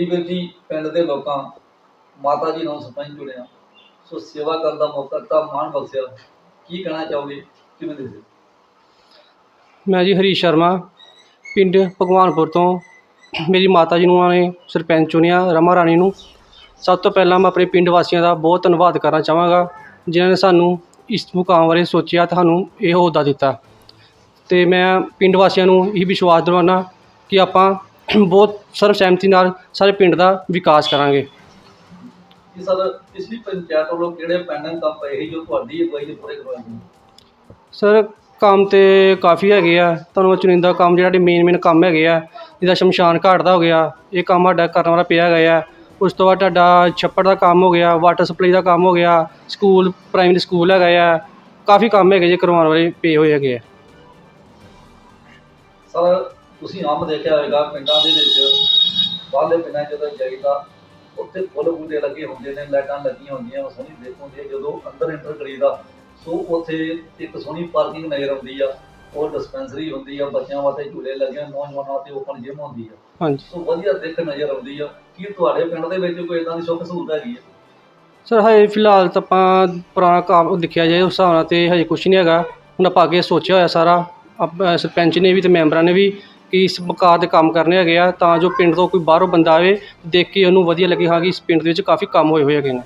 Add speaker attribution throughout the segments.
Speaker 1: ਜੀ ਵੀਰ ਜੀ, ਪਿੰਡ ਦੇ ਲੋਕਾਂ, ਮਾਤਾ ਜੀ ਨਾਲ ਸਰਪੰਚ ਚੁਣਿਆ ਸੋ ਸੇਵਾ ਕਰਨ ਦਾ ਮੌਕਾ, ਤਾਂ ਮਾਣ ਬਖਸ਼ਿਆ। ਕੀ ਕਹਿਣਾ ਚਾਹੋਗੇ? ਕਿਵੇਂ ਦੇ
Speaker 2: ਮੈਂ ਜੀ ਹਰੀਸ਼ ਸ਼ਰਮਾ, ਪਿੰਡ ਭਗਵਾਨਪੁਰ ਤੋਂ। ਮੇਰੀ ਮਾਤਾ ਜੀ ਨੂੰ ਉਹਨਾਂ ਨੇ ਸਰਪੰਚ ਚੁਣਿਆ, ਰਮਾ ਰਾਣੀ ਨੂੰ। ਸਭ ਤੋਂ ਪਹਿਲਾਂ ਮੈਂ ਆਪਣੇ ਪਿੰਡ ਵਾਸੀਆਂ ਦਾ ਬਹੁਤ ਧੰਨਵਾਦ ਕਰਨਾ ਚਾਹਾਂਗਾ, ਜਿਨ੍ਹਾਂ ਨੇ ਸਾਨੂੰ ਇਸ ਮੁਕਾਮ ਬਾਰੇ ਸੋਚਿਆ, ਤੁਹਾਨੂੰ ਇਹ ਅਹੁਦਾ ਦਿੱਤਾ। ਤੇ ਮੈਂ ਪਿੰਡ ਵਾਸੀਆਂ ਨੂੰ ਇਹ ਵਿਸ਼ਵਾਸ ਦਿਵਾਉਣਾ ਕਿ ਆਪਾਂ ਬਹੁਤ ਸਰਬਸਹਿਮਤੀ ਨਾਲ ਸਾਰੇ ਪਿੰਡ ਦਾ ਵਿਕਾਸ ਕਰਾਂਗੇ।
Speaker 1: ਸਰ ਪਿਛਲੀ ਪੰਚਾਇਤ ਵੱਲੋਂ ਕਿਹੜੇ ਪੈਂਡਿੰਗ ਕੰਮ ਪਏ ਸੀ ਜੋ ਤੁਹਾਡੀ ਅਗਵਾਈ ਦੇ ਪੂਰੇ ਕਰਵਾਏ ਗਏ?
Speaker 2: ਸਰ ਕੰਮ ਤੇ ਕਾਫੀ ਹੈਗੇ ਆ। ਤੁਹਾਨੂੰ ਮੈਂ ਚੁਣਿੰਦਾ ਕੰਮ ਜਿਹੜਾ ਮੇਨ ਮੇਨ ਕੰਮ ਹੈਗੇ ਆ ਜਿਹਦਾ ਸ਼ਮਸ਼ਾਨ ਘਾਟ ਦਾ ਹੋ ਗਿਆ ਇਹ ਕੰਮ ਸਾਡਾ ਕਰਨ ਵਾਲਾ ਪਿਆ ਗਿਆ ਆ। ਉਸ ਤੋਂ ਬਾਅਦ ਤੁਹਾਡਾ ਛੱਪੜ ਦਾ ਕੰਮ ਹੋ ਗਿਆ ਵਾਟਰ ਸਪਲਾਈ ਦਾ ਕੰਮ ਹੋ ਗਿਆ ਸਕੂਲ ਪ੍ਰਾਇਮਰੀ ਸਕੂਲ ਹੈਗਾ ਆ। ਕਾਫੀ ਕੰਮ ਹੈਗੇ ਜੇ ਕਰਵਾਉਣ ਵਾਲੇ ਪਏ ਹੋਏ ਹੈਗੇ ਆ।
Speaker 1: ਸਰ ਤੁਸੀਂ ਆਮ ਦੇਖਿਆ ਹੋਵੇਗਾ ਪਿੰਡਾਂ ਦੇ ਵਿੱਚ ਬਾਹਰਲੇ ਪਿੰਡਾਂ ਜਦੋਂ ਜਾਈਦਾ ਉੱਥੇ ਫੁੱਲ ਬੂਟੇ ਲੱਗੇ ਹੁੰਦੇ ਨੇ ਲਾਈਟਾਂ ਲੱਗੀਆਂ ਹੁੰਦੀਆਂ ਉਹ ਸੋਹਣੀ ਦੇਖ ਹੁੰਦੀ ਹੈ ਜਦੋਂ ਅੰਦਰ ਐਂਟਰ ਕਰੀਦਾ ਸੋ ਉੱਥੇ ਇੱਕ ਸੋਹਣੀ ਪਾਰਕਿੰਗ ਨਜ਼ਰ ਆਉਂਦੀ ਆ ਉਹ ਡਿਸਪੈਂਸਰੀ ਹੁੰਦੀ ਆ ਬੱਚਿਆਂ ਵਾਸਤੇ ਝੂਲੇ ਲੱਗੇ ਨੌਜਵਾਨਾਂ ਵਾਸਤੇ ਓਪਨ ਜਿਮ ਹੁੰਦੀ ਆ।
Speaker 2: ਹਾਂਜੀ।
Speaker 1: ਸੋ ਵਧੀਆ ਦਿੱਖ ਨਜ਼ਰ ਆਉਂਦੀ ਆ ਕੀ ਤੁਹਾਡੇ ਪਿੰਡ ਦੇ ਵਿੱਚ ਕੋਈ ਇਦਾਂ ਦੀ ਸੁੱਖ ਸਹੂਲਤ ਹੈਗੀ ਹੈ
Speaker 2: ਸਰ ਹਜੇ ਫਿਲਹਾਲ ਤਾਂ ਆਪਾਂ ਪੁਰਾਣਾ ਕੰਮ ਦੇਖਿਆ ਜਾਏ ਉਸ ਹਿਸਾਬ ਨਾਲ ਤੇ ਹਜੇ ਕੁਝ ਨਹੀਂ ਹੈਗਾ। ਹੁਣ ਆਪਾਂ ਅੱਗੇ ਸੋਚਿਆ ਹੋਇਆ ਸਾਰਾ ਸਰਪੰਚ ਨੇ ਵੀ ਤੇ ਮੈਂਬਰਾਂ ਨੇ ਵੀ ਕਿ ਇਸ ਪ੍ਰਕਾਰ ਦੇ ਕੰਮ ਕਰਨੇ ਹੈਗੇ ਆ ਤਾਂ ਜੋ ਪਿੰਡ ਤੋਂ ਕੋਈ ਬਾਹਰੋਂ ਬੰਦਾ ਆਵੇ ਦੇਖ ਕੇ ਉਹਨੂੰ ਵਧੀਆ ਲੱਗੇ। ਹਾਂ ਕਿ ਇਸ ਪਿੰਡ ਦੇ ਵਿੱਚ ਕਾਫੀ ਕੰਮ ਹੋਏ ਹੋਏ ਹੈਗੇ ਨੇ।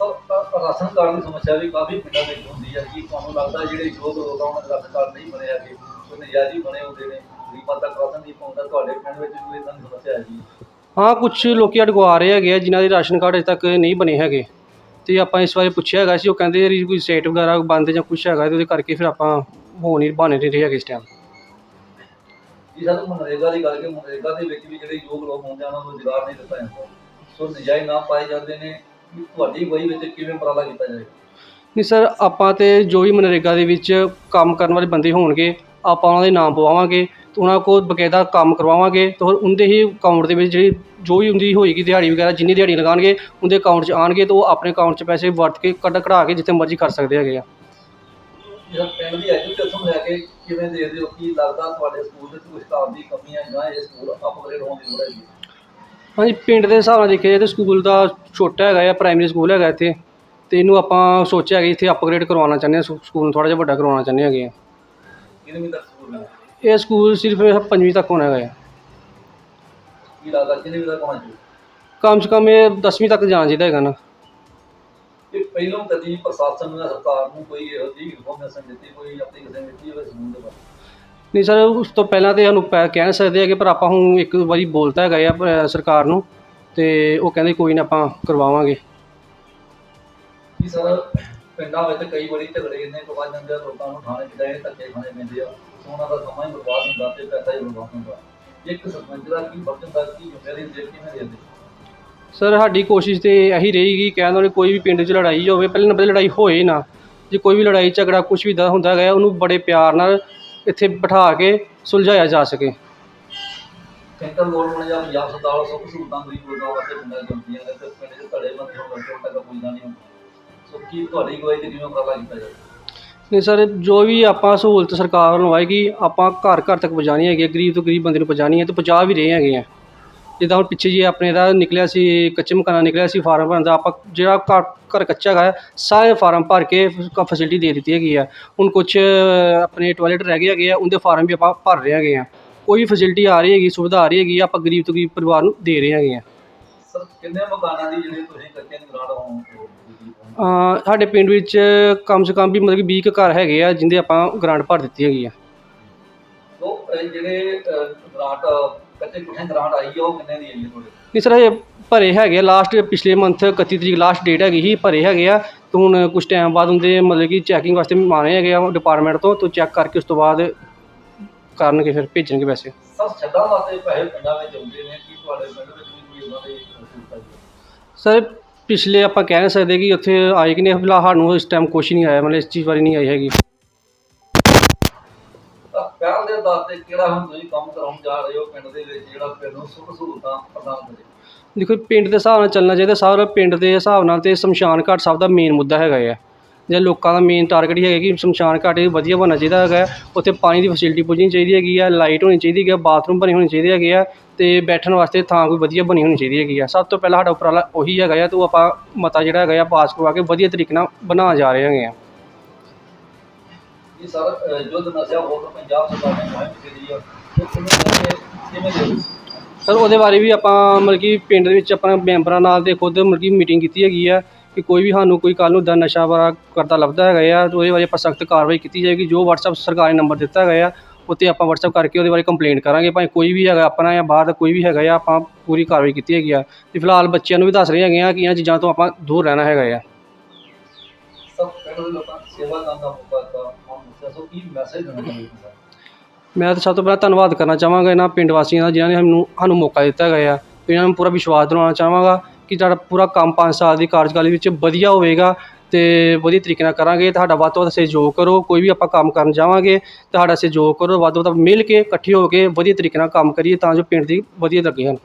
Speaker 1: ਰਾਸ਼ਨ ਕਾਰਡ ਦੀ ਸਮੱਸਿਆ ਵੀ ਕਾਫੀ ਪਿੰਡਾਂ ਵਿੱਚ ਹੁੰਦੀ ਹੈ ਕੀ ਤੁਹਾਨੂੰ ਲੱਗਦਾ ਜਿਹੜੇ ਯੋਗ ਲੋਕ ਆ ਉਹਨਾਂ ਦੇ ਰਾਸ਼ਨ ਕਾਰਡ ਨਹੀਂ ਬਣੇ ਹੈਗੇ? ਉਹ ਨਜਾਇਜ਼ ਹੀ ਬਣੇ ਹੁੰਦੇ ਨੇ? ਗਰੀਬਾਂ ਤੱਕ ਰਾਸ਼ਨ ਨਹੀਂ ਪਹੁੰਚਦਾ ਤੁਹਾਡੇ ਪਿੰਡ ਵਿੱਚ ਵੀ ਇਦਾਂ ਦੀ ਸਮੱਸਿਆ ਹੈਗੀ ਹੈ
Speaker 2: ਹਾਂ ਕੁਝ ਲੋਕੀ ਅਡਗਵਾ ਰਹੇ ਹੈਗੇ ਆ ਜਿਨ੍ਹਾਂ ਦੇ ਰਾਸ਼ਨ ਕਾਰਡ ਅਜੇ ਤੱਕ ਨਹੀਂ ਬਣੇ ਹੈਗੇ। ਤੇ ਆਪਾਂ ਇਸ ਬਾਰੇ ਪੁੱਛਿਆ ਹੈਗਾ ਸੀ ਉਹ ਕਹਿੰਦੇ ਯਾਰ ਕੋਈ ਸੇਟ ਵਗੈਰਾ ਬੰਦ ਜਾਂ ਕੁਝ ਹੈਗਾ ਤੇ ਉਹਦੇ ਕਰਕੇ ਫਿਰ ਆਪਾਂ ਹੋ ਨਹੀਂ ਬਣੇ ਨਹੀਂ ਰਹੇ ਹੈਗੇ ਇਸ ਟਾਈਮ
Speaker 1: ਜੀ ਸਰ ਮਨਰੇਗਾ ਦੀ ਗੱਲ ਕਿ ਮਨਰੇਗਾ ਦੇ ਵਿੱਚ ਵੀ ਜਿਹੜੇ ਯੋਗ ਲੋਕ ਹੁੰਦੇ ਆ, ਉਹਨਾਂ ਨੂੰ ਰੁਜ਼ਗਾਰ ਨਹੀਂ ਦਿੱਤਾ ਜਾਂਦਾ। ਸੋ ਨਜਾਇਜ਼ ਨਾ ਪਾਏ ਜਾਂਦੇ ਨੇ ਕਿ ਤੁਹਾਡੀ ਅਗਵਾਈ ਵਿੱਚ ਕਿਵੇਂ ਉਪਰਾਲਾ ਕੀਤਾ ਜਾਏਗਾ
Speaker 2: ਨਹੀਂ ਸਰ, ਆਪਾਂ ਤੇ ਜੋ ਵੀ ਮਨਰੇਗਾ ਦੇ ਵਿੱਚ ਕੰਮ ਕਰਨ ਵਾਲੇ ਬੰਦੇ ਹੋਣਗੇ, ਆਪਾਂ ਉਹਨਾਂ ਦੇ ਨਾਮ ਪਵਾਵਾਂਗੇ, ਤੇ ਉਹਨਾਂ ਕੋਲ ਬਕਾਇਦਾ ਕੰਮ ਕਰਵਾਵਾਂਗੇ, ਤੇ ਹੋਰ ਉਹਦੇ ਹੀ ਅਕਾਊਂਟ ਦੇ ਵਿੱਚ ਜਿਹੜੀ ਜੋ ਵੀ ਹੁੰਦੀ ਹੋਏਗੀ ਦਿਹਾੜੀ ਵਗੈਰਾ, ਜਿੰਨੀ ਦਿਹਾੜੀ ਲਗਾਉਣਗੇ, ਉਹਦੇ ਅਕਾਊਂਟ 'ਚ ਆਣਗੇ ਤੇ ਉਹ ਆਪਣੇ ਅਕਾਊਂਟ 'ਚ ਪੈਸੇ ਵਰਤ ਕੇ ਕੱਢ ਕਢਾ ਕੇ ਜਿੱਥੇ ਮਰਜ਼ੀ ਕਰ ਸਕਦੇ ਹੈਗੇ ਆ।
Speaker 1: ਜੀ ਸਰ ਪਿੰਡ ਦੀ ਐਜੂਕੇਸ਼ਨ ਲੈ ਕੇ ਕਿਵੇਂ ਦੇਖਦੇ ਹੋ ਕੀ ਲੱਗਦਾ ਤੁਹਾਡੇ ਸਕੂਲ ਵਿੱਚ ਕੁਝ ਸਟਾਫ ਦੀ ਕਮੀ ਹੈ ਜਾਂ ਇਹ ਸਕੂਲ ਅਪਗ੍ਰੇਡ ਹੋਣ ਦੀ ਲੋੜ ਹੈਗੀ? ਹੈ?
Speaker 2: ਹਾਂਜੀ ਪਿੰਡ ਦੇ ਹਿਸਾਬ ਨਾਲ ਦੇਖਿਆ ਜਾਏ ਤਾਂ ਸਕੂਲ ਦਾ ਛੋਟਾ ਹੈਗਾ ਆ ਪ੍ਰਾਇਮਰੀ ਸਕੂਲ ਹੈਗਾ ਇੱਥੇ ਤੇ ਇਹਨੂੰ ਆਪਾਂ ਸੋਚਿਆ ਕਿ ਇੱਥੇ ਅਪਗ੍ਰੇਡ ਕਰਵਾਉਣਾ ਚਾਹੁੰਦੇ ਹਾਂ ਸਕੂ- ਸਕੂਲ ਨੂੰ ਥੋੜ੍ਹਾ ਜਿਹਾ ਵੱਡਾ ਕਰਵਾਉਣਾ ਚਾਹੁੰਦੇ ਹੈਗੇ ਆ।
Speaker 1: ਕਿੰਨਵੀਂ ਤੱਕ ਸਕੂਲ ਹੈ
Speaker 2: ਇਹ ਸਕੂਲ ਸਿਰਫ ਪੰਜਵੀਂ ਤੱਕ ਹੋਣਾ ਹੈਗਾ ਆ।
Speaker 1: ਕੀ ਲੱਗਦਾ ਕਿੰਨਵੀਂ ਤੱਕ ਹੋਣਾ ਚਾਹੀਦਾ
Speaker 2: ਕਮ ਸੇ ਕਮ ਇਹ 10ਵੀਂ ਤੱਕ ਜਾਣਾ ਚਾਹੀਦਾ ਹੈਗਾ ਨਾ।
Speaker 1: ਪਹਿਲਾਂ ਕਦੀ ਪ੍ਰਸ਼ਾਸਨ ਜਾਂ ਸਰਕਾਰ ਨੂੰ ਕੋਈ ਇਹੋ ਜਿਹੀ ਇਨਫੋਰਮੇਸ਼ਨ ਦਿੱਤੀ ਕੋਈ ਐਪਲੀਕੇਸ਼ਨ ਦਿੱਤੀ ਹੋਵੇ ਸਕੂਲ ਦੇ ਬਾਰੇ
Speaker 2: ਨਹੀਂ ਸਰ ਉਸ ਤੋਂ ਪਹਿਲਾਂ ਤੇ ਸਾਨੂੰ ਪੈ- ਕਹਿ ਸਕਦੇ ਹੈਗੇ ਪਰ ਆਪਾਂ ਹੁਣ ਇੱਕ ਵਾਰੀ ਬੋਲਤਾ ਹੈਗਾ ਆ ਪ- ਸਰਕਾਰ ਨੂੰ ਤੇ ਉਹ ਕਹਿੰਦੇ ਕੋਈ ਨਾ ਆਪਾਂ ਕਰਵਾਵਾਂਗੇ।
Speaker 1: ਕੀ ਸਰ ਪਿੰਡਾਂ ਵਿੱਚ ਕਈ ਵਾਰੀ ਝਗੜੇ ਕੁ ਵੱਧ ਜਾਂਦੇ ਆ ਲੋਕਾਂ ਨੂੰ ਥਾਣੇ ਕਿਦਾਂ ਧੱਕੇ ਖਾਣੇ ਪੈਂਦੇ ਆ ਸੋ ਉਹਨਾਂ ਦਾ ਸਮਾਂ ਹੀ ਬਰਬਾਦ ਹੁੰਦਾ ਤੇ ਪੈਸਾ ਹੀ ਬਰਬਾਦ ਹੁੰਦਾ। ਇੱਕ ਸਰਪੰਚ ਦਾ ਕੀ ਫਰਜ਼ ਹੁੰਦਾ ਕੀ ਜ਼ਿੰਮੇਵਾਰੀ ਹੈ ਕਿਵੇਂ ਦੇ
Speaker 2: ਸਰ ਸਾਡੀ ਕੋਸ਼ਿਸ਼ ਤੇ ਇਹੀ ਰਹੇਗੀ ਕਹਿਣ ਵਾਲੇ ਕੋਈ ਵੀ ਪਿੰਡ 'ਚ ਲੜਾਈ ਹੋਵੇ ਪਹਿਲੇ ਨੰਬਰ ਤੇ ਲੜਾਈ ਹੋਏ ਨਾ। ਜੇ ਕੋਈ ਵੀ ਲੜਾਈ ਝਗੜਾ ਕੁਝ ਵੀ ਦਾ ਹੁੰਦਾ ਹੈਗਾ ਉਹਨੂੰ ਬੜੇ ਪਿਆਰ ਨਾਲ ਇੱਥੇ ਬਿਠਾ ਕੇ ਸੁਲਝਾਇਆ ਜਾ ਸਕੇ।
Speaker 1: ਸੈਂਟਰ ਗਵਰਨਮੈਂਟ ਜਾਂ ਪੰਜਾਬ ਸਰਕਾਰ ਵੱਲੋਂ ਸੁੱਖ ਸਹੂਲਤਾਂ ਗਰੀਬ ਲੋਕਾਂ ਵਾਸਤੇ ਪਿੰਡਾਂ 'ਚ ਹੁੰਦੀਆਂ ਨੇ ਤੇ ਪਿੰਡ 'ਚ ਧੜੇ ਬੰਦੇ ਹੋਣ ਕਰਕੇ ਤੱਕ ਪੁੱਜਦਾ ਨਹੀਂ ਹੁੰਦਾ। ਸੋ ਕੀ ਤੁਹਾਡੀ ਅਗਵਾਈ ਤੇ ਕਿਵੇਂ ਉਪਰਾਲਾ ਕੀਤਾ ਜਾਵੇ?
Speaker 2: ਨਹੀਂ ਸਰ ਜੋ ਵੀ ਆਪਾਂ ਸਹੂਲਤ ਸਰਕਾਰ ਵੱਲੋਂ ਆਏਗੀ ਆਪਾਂ ਘਰ ਘਰ ਤੱਕ ਪਹੁੰਚਾਉਣੀ ਹੈਗੀ ਹੈ ਗਰੀਬ ਤੋਂ ਗਰੀਬ ਬੰਦੇ ਨੂੰ ਪਹੁੰਚਾਉਣੀ ਹੈ ਤੇ ਪਹੁੰਚਾ ਵੀ ਰਹੇ ਹੈਗੇ ਆ। ਜਿੱਦਾਂ ਹੁਣ ਪਿੱਛੇ ਜੀ ਆਪਣੇ ਦਾ ਨਿਕਲਿਆ ਸੀ ਕੱਚੇ ਮਕਾਨਾਂ ਨਿਕਲਿਆ ਸੀ ਫਾਰਮ ਭਰਨ ਦਾ ਆਪਾਂ ਜਿਹੜਾ ਘਰ ਘਰ ਕੱਚਾ ਹੈਗਾ ਹੈ, ਸਾਰੇ ਫਾਰਮ ਭਰ ਕੇ ਫੈਸਿਲਿਟੀ ਦੇ ਦਿੱਤੀ ਹੈਗੀ ਆ। ਹੁਣ ਕੁਝ ਆਪਣੇ ਟਾਇਲਟ ਰਹਿ ਗਏ ਹੈਗੇ ਆ ਉਹਦੇ ਫਾਰਮ ਵੀ ਆਪਾਂ ਭਰ ਰਹੇ ਹੈਗੇ ਆ। ਕੋਈ ਵੀ ਫੈਸਿਲਿਟੀ ਆ ਰਹੀ ਹੈਗੀ ਸੁਵਿਧਾ ਆ ਰਹੀ ਹੈਗੀ ਆਪਾਂ ਗਰੀਬ ਤੋਂ ਗਰੀਬ ਪਰਿਵਾਰ ਨੂੰ ਦੇ ਰਹੇ ਹੈਗੇ ਆ।
Speaker 1: ਸਰ ਕਿੰਨੇ ਮਕਾਨਾਂ ਦੀ ਜਿਹੜੇ ਤੁਸੀਂ ਕੱਚੇ ਨੂੰ ਗਰਾਂਟ ਹੋਣ
Speaker 2: ਅਹ ਸਾਡੇ ਪਿੰਡ ਵਿੱਚ ਕਮ ਸੇ ਕਮ ਵੀ ਮਤਲਬ ਕਿ 20 ਕੁ ਘਰ ਹੈਗੇ ਆ ਜਿੰਦੇ ਆਪਾਂ ਗ੍ਰਾਂਟ ਭਰ ਦਿੱਤੀ ਹੈਗੀ ਆ।
Speaker 1: ਜਿਹੜੇ ਗ੍ਰਾਂਟ ਕੱਚੇ ਕੁੱਠੇ ਗ੍ਰਾਂਟ ਆਈ ਆ ਉਹ ਕਿੰਨੇ ਦੀ ਆਈ ਹੈ ਤੁਹਾਡੇ
Speaker 2: ਨਹੀਂ ਸਰ ਇਹ ਭਰੇ ਹੈਗੇ ਆ। ਲਾਸਟ ਪਿਛਲੇ ਮੰਥ 31 ਤਰੀਕ ਲਾਸਟ ਡੇਟ ਹੈਗੀ ਸੀ ਭਰੇ ਹੈਗੇ ਆ। ਤੇ ਹੁਣ ਕੁਝ ਟਾਈਮ ਬਾਅਦ ਹੁੰਦੇ ਮਤਲਬ ਕਿ ਚੈਕਿੰਗ ਵਾਸਤੇ ਮਾਰੇ ਹੈਗੇ ਆ ਡਿਪਾਰਟਮੈਂਟ ਤੋਂ ਤੋਂ ਚੈੱਕ ਕਰਕੇ ਉਸ ਤੋਂ ਬਾਅਦ ਕਰਨਗੇ ਫਿਰ ਭੇਜਣਗੇ ਪੈਸੇ।
Speaker 1: ਸਰ ਛੱਡਾਂ ਵਾਸਤੇ ਪੈਸੇ ਪਿੰਡਾਂ ਵਿੱਚ ਆਉਂਦੇ ਨੇ ਕੀ ਤੁਹਾਡੇ ਪਿੰਡ ਵਿੱਚ ਵੀ ਕੋਈ ਉਹਨਾਂ ਦੇ ਸਹੂਲਤਾਂ ਹੈ
Speaker 2: ਸਰ ਪਿਛਲੇ ਆਪਾਂ ਕਹਿ ਨਹੀਂ ਸਕਦੇ ਕਿ ਉੱਥੇ ਆਏ ਕਿ ਨਹੀਂ ਫਿਲਹਾਲ ਸਾਨੂੰ ਇਸ ਟਾਈਮ ਕੁਛ ਨਹੀਂ ਆਇਆ ਮਤਲਬ ਇਸ ਚੀਜ਼ ਬਾਰੇ ਨਹੀਂ ਆਈ ਹੈਗੀ।
Speaker 1: ਪਹਿਲ ਦੇ ਆਧਾਰ ਤੇ ਕਿਹੜਾ ਹੁਣ ਤੁਸੀਂ ਕੰਮ ਕਰਾਉਣ ਜਾ ਰਹੇ ਹੋ ਪਿੰਡ ਦੇ ਵਿੱਚ, ਜਿਹੜਾ ਪਿੰਡ ਨੂੰ ਸੁੱਖ ਸਹੂਲਤਾਂ ਪ੍ਰਦਾਨ ਕਰੇ?
Speaker 2: ਦੇਖੋ, ਪਿੰਡ ਦੇ ਹਿਸਾਬ ਨਾਲ ਚੱਲਣਾ ਚਾਹੀਦਾ, ਸਾਰਾ ਪਿੰਡ ਦੇ ਹਿਸਾਬ ਨਾਲ ਤੇ ਸ਼ਮਸ਼ਾਨ ਘਾਟ ਸਭ ਦਾ ਮੇਨ ਮੁੱਦਾ ਹੈਗਾ ਆ। ਜੇ ਲੋਕਾਂ ਦਾ ਮੇਨ ਟਾਰਗੇਟ ਹੀ ਹੈਗਾ ਕਿ ਸ਼ਮਸ਼ਾਨ ਘਾਟ ਇਹ ਵਧੀਆ ਬਣਨਾ ਚਾਹੀਦਾ ਹੈਗਾ, ਉੱਥੇ ਪਾਣੀ ਦੀ ਫੈਸਿਲਿਟੀ ਪੁੱਜਣੀ ਚਾਹੀਦੀ ਹੈਗੀ ਆ ਲਾਈਟ ਹੋਣੀ ਚਾਹੀਦੀ ਹੈਗੀ ਆ ਬਾਥਰੂਮ ਬਣੇ ਹੋਣੇ ਚਾਹੀਦੇ ਹੈਗੇ ਆ, ਤੇ ਬੈਠਣ ਵਾਸਤੇ ਥਾਂ ਕੋਈ ਵਧੀਆ ਬਣੀ ਹੋਣੀ ਚਾਹੀਦੀ ਹੈਗੀ ਆ। ਸਭ ਤੋਂ ਪਹਿਲਾਂ ਸਾਡਾ ਉਪਰਾਲਾ ਉਹੀ ਹੈਗਾ ਆ, ਤੇ ਉਹ ਆਪਾਂ ਮਤਾ ਜਿਹੜਾ ਹੈਗਾ ਆ, ਪਾਸ ਕਰਵਾ ਕੇ ਵਧੀਆ ਤਰੀਕੇ ਨਾਲ ਬਣਾ ਜਾ ਰਹੇ ਹੈਗੇ ਆ।
Speaker 1: ਸਰ ਅਹ ਯੁੱਧ ਨਸ਼ਾ ਵਿਰੋਧ ਪੰਜਾਬ ਸਰਕਾਰ ਨੇ ਮੁਹਿੰਮ ਛੇੜੀ ਆ ਉਹ ਕਿਵੇਂ ਕਰਕੇ ਕਿਵੇਂ ਦੇ
Speaker 2: ਸਰ ਉਹਦੇ ਬਾਰੇ ਵੀ ਆਪਾਂ ਮਤਲਬ ਕਿ ਪਿੰਡ ਦੇ ਵਿੱਚ ਆਪਾਂ ਮੈਂਬਰਾਂ ਨਾਲ ਤੇ ਖੁਦ ਮਤਲਬ ਕਿ ਮੀਟਿੰਗ ਕੀਤੀ ਹੈਗੀ ਆ ਕਿ ਕੋਈ ਵੀ ਸਾਨੂੰ ਕੋਈ ਕੱਲ੍ਹ ਨੂੰ ਦਾ ਨਸ਼ਾ ਵਾਲਾ ਕਰਦਾ ਲੱਭਦਾ ਹੈਗਾ ਆ ਤੇ ਉਹਦੇ ਬਾਰੇ ਆਪਾਂ ਸਖਤ ਕਾਰਵਾਈ ਕੀਤੀ ਜਾਏਗੀ ਜੋ WhatsApp ਸਰਕਾਰ ਨੰਬਰ ਦਿੱਤਾ ਹੈਗਾ ਆ ਉੱਤੇ ਆਪਾਂ WhatsApp ਕਰਕੇ ਉਹਦੇ ਬਾਰੇ ਕੰਪਲੇਂਟ ਕਰਾਂਗੇ। ਭਾਵੇਂ ਕੋਈ ਵੀ ਹੈਗਾ ਆਪਣਾ ਜਾਂ ਬਾਹਰ ਦਾ ਕੋਈ ਵੀ ਹੈਗਾ ਆ ਆਪਾਂ ਪੂਰੀ ਕਾਰਵਾਈ ਕੀਤੀ ਹੈਗੀ ਆ। ਤੇ ਫਿਲਹਾਲ ਬੱਚਿਆਂ ਨੂੰ ਵੀ ਦੱਸ ਰਹੇ ਹੈਗੇ ਆ ਕਿ ਇਹਨਾਂ ਚੀਜ਼ਾਂ ਤੋਂ ਆਪਾਂ ਦੂਰ ਰਹਿਣਾ ਹੈਗਾ ਆ।
Speaker 1: ਸਭ ਪਿੰਡ ਦੇ ਲੋਕਾਂ ਨੂੰ ਸੇਵਾ ਕਰਨ ਦਾ ਮੌਕਾ ਕੀ ਮੈਸੇਜ ਦੇਣਾ ਚਾਹੁੰਦੇ ਹੋ ਸਰ?
Speaker 2: ਮੈਂ ਤਾਂ ਸਭ ਤੋਂ ਪਹਿਲਾਂ ਧੰਨਵਾਦ ਕਰਨਾ ਚਾਹਾਂਗਾ ਇਹਨਾਂ ਪਿੰਡ ਵਾਸੀਆਂ ਦਾ ਜਿਨ੍ਹਾਂ ਨੇ ਸਾਨੂੰ ਸਾਨੂੰ ਮੌਕਾ ਦਿੱਤਾ ਗਿਆ ਆ ਇਹਨਾਂ ਨੂੰ ਪੂਰਾ ਵਿਸ਼ਵਾਸ ਦਿਵਾਉਣਾ ਚਾਹਾਂਗਾ ਕਿ ਤੁਹਾਡਾ ਪੂਰਾ ਕੰਮ 5 ਸਾਲ ਦੀ ਕਾਰਜਕਾਲੀ ਵਿੱਚ ਵਧੀਆ ਹੋਵੇਗਾ ਤੇ ਵਧੀਆ ਤਰੀਕੇ ਨਾਲ ਕਰਾਂਗੇ, ਤੁਹਾਡਾ ਵੱਧ ਤੋਂ ਵੱਧ ਸਹਿਯੋਗ ਕਰੋ, ਕੋਈ ਵੀ ਆਪਾਂ ਕੰਮ ਕਰਨ ਜਾਵਾਂਗੇ, ਤੁਹਾਡਾ ਸਹਿਯੋਗ ਕਰੋ, ਵੱਧ ਤੋਂ ਵੱਧ ਮਿਲ ਕੇ ਇਕੱਠੇ ਹੋ ਕੇ ਵਧੀਆ ਤਰੀਕੇ ਨਾਲ ਕੰਮ ਕਰੀਏ ਤਾਂ ਜੋ ਪਿੰਡ ਦੀ ਵਧੀਆ ਲੱਗੇ ਹਨ